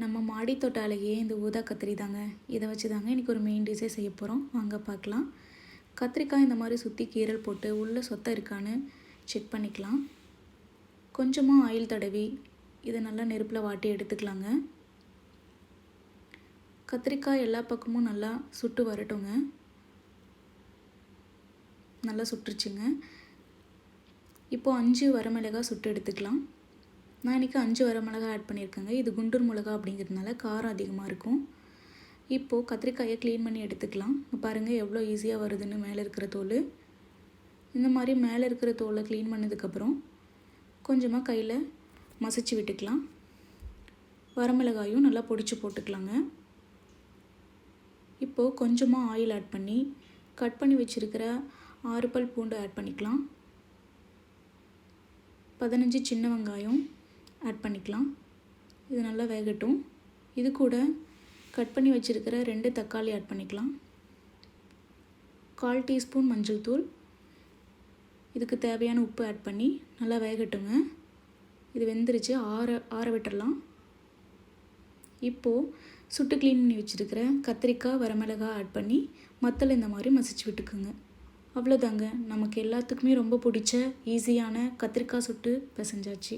நம்ம மாடி தொட்டாலேயே இந்த ஊதா கத்திரி தாங்க. இதை வச்சு தாங்க இன்றைக்கி ஒரு மெயின் டிஷ்ஷே செய்ய போகிறோம் வாங்க பார்க்கலாம். கத்திரிக்காய் இந்த மாதிரி சுற்றி கீரல் போட்டு உள்ளே சொத்தை இருக்கான்னு செக் பண்ணிக்கலாம். கொஞ்சமாக ஆயில் தடவி இதை நல்லா நெருப்பில் வாட்டி எடுத்துக்கலாங்க. கத்திரிக்காய் எல்லா பக்கமும் நல்லா சுட்டு வரட்டுங்க. நல்லா சுட்டுருச்சுங்க இப்போது அஞ்சு வரமிளகாய் சுட்டு எடுத்துக்கலாம். நான் இன்றைக்கி அஞ்சு வரமிளகா ஆட் பண்ணியிருக்கேங்க. இது குண்டூர் மிளகா அப்படிங்கிறதுனால காரம் அதிகமாக இருக்கும். இப்போது கத்திரிக்காயை க்ளீன் பண்ணி எடுத்துக்கலாம். பாருங்கள் எவ்வளோ ஈஸியாக வருதுன்னு மேலே இருக்கிற தோல். இந்த மாதிரி மேலே இருக்கிற தோலை க்ளீன் பண்ணதுக்கப்புறம் கொஞ்சமாக கையில் மசிச்சு விட்டுக்கலாம். வரமிளகாயும் நல்லா பொடிச்சு போட்டுக்கலாங்க. இப்போது கொஞ்சமாக ஆயில் ஆட் பண்ணி கட் பண்ணி வச்சுருக்கிற ஆறு பல் பூண்டு ஆட் பண்ணிக்கலாம். பதினஞ்சு சின்ன வெங்காயம். ஆட் பண்ணிக்கலாம். இது நல்லா வேகட்டும். இது கூட கட் பண்ணி வச்சுருக்கிற ரெண்டு தக்காளி ஆட் பண்ணிக்கலாம். கால் டீஸ்பூன் மஞ்சள் தூள். இதுக்கு தேவையான உப்பு ஆட் பண்ணி நல்லா வேகட்டுங்க. இது வெந்துருச்சு. ஆற ஆற விட்டுடலாம் இப்போது சுட்டு க்ளீன் பண்ணி வச்சுருக்கிற கத்திரிக்காய் வரமிளகாய் ஆட் பண்ணி மத்தல் இந்த மாதிரி மசிச்சு விட்டுக்குங்க. அவ்வளோதாங்க நமக்கு எல்லாத்துக்குமே ரொம்ப பிடிச்ச ஈஸியான கத்திரிக்காய் சுட்டு பிசைஞ்சாச்சு.